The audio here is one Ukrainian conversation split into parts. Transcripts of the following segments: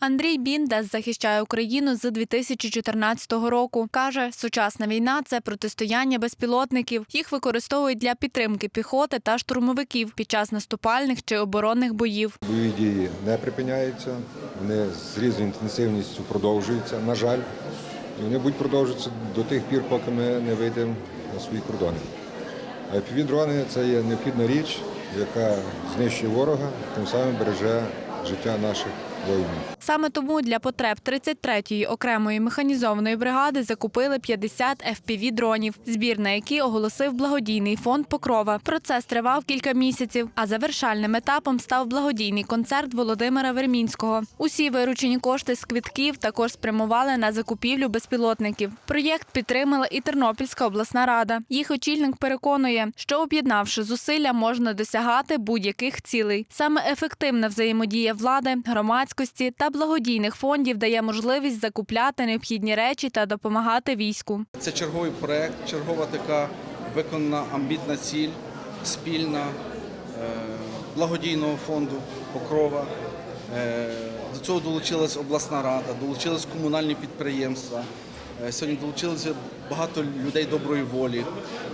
Андрій Біндес захищає Україну з 2014 року. Каже, сучасна війна це протистояння безпілотників. Їх використовують для підтримки піхоти та штурмовиків під час наступальних чи оборонних боїв. Бойові дії не припиняються, вони з різною інтенсивністю продовжуються, на жаль. І вони будуть продовжуватися до тих пір, поки ми не вийдемо на свої кордони. Півдрони це є необхідна річ, яка знищує ворога, тим самим береже життя наших воїнів. Саме тому для потреб 33-ї окремої механізованої бригади закупили 50 fpv дронів, збір на які оголосив благодійний фонд Покрова. Процес тривав кілька місяців, а завершальним етапом став благодійний концерт Володимира Вермінського. Усі виручені кошти з квитків також спрямували на закупівлю безпілотників. Проєкт підтримала і Тернопільська обласна рада. Їх очільник переконує, що об'єднавши зусилля, можна досягати будь-яких цілей. Саме ефективна взаємодія влади, громадськості та благодійних фондів дає можливість закупляти необхідні речі та допомагати війську. Це черговий проект, чергова така виконана амбітна ціль, спільна е, благодійного фонду Покрова. Е, До цього долучилась обласна рада, долучились комунальні підприємства. Е, Сьогодні долучилося багато людей доброї волі.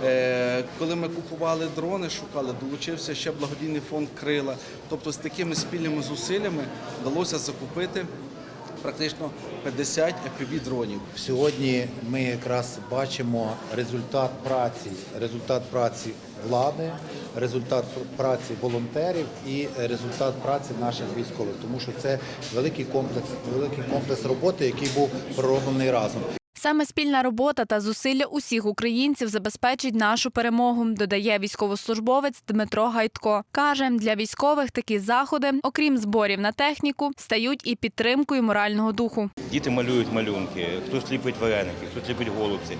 Е, Коли ми купували дрони, шукали, долучився ще благодійний фонд Крила. Тобто з такими спільними зусиллями вдалося закупити практично 50 fpv дронів. Сьогодні ми якраз бачимо результат праці, результат праці влади, результат праці волонтерів і результат праці наших військових, тому що це великий комплекс, великий комплекс роботи, який був пророблений разом. Саме спільна робота та зусилля усіх українців забезпечить нашу перемогу, додає військовослужбовець Дмитро Гайтко. Каже, для військових такі заходи, окрім зборів на техніку, стають і підтримкою морального духу. Діти малюють малюнки, хтось ліпить вареники, хтось ліпить голубці,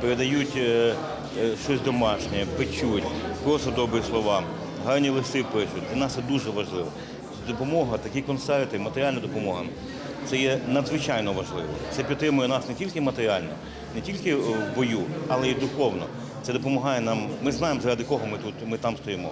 передають е, е, щось домашнє, печуть, просто добрі слова, гарні листи пишуть. Для нас це дуже важливо. Допомога, такі концерти, матеріальна допомога. Це є надзвичайно важливо. Це підтримує нас не тільки матеріально, не тільки е, в бою, але й духовно. Це допомагає нам. Ми знаємо, заради кого ми тут ми там стоїмо.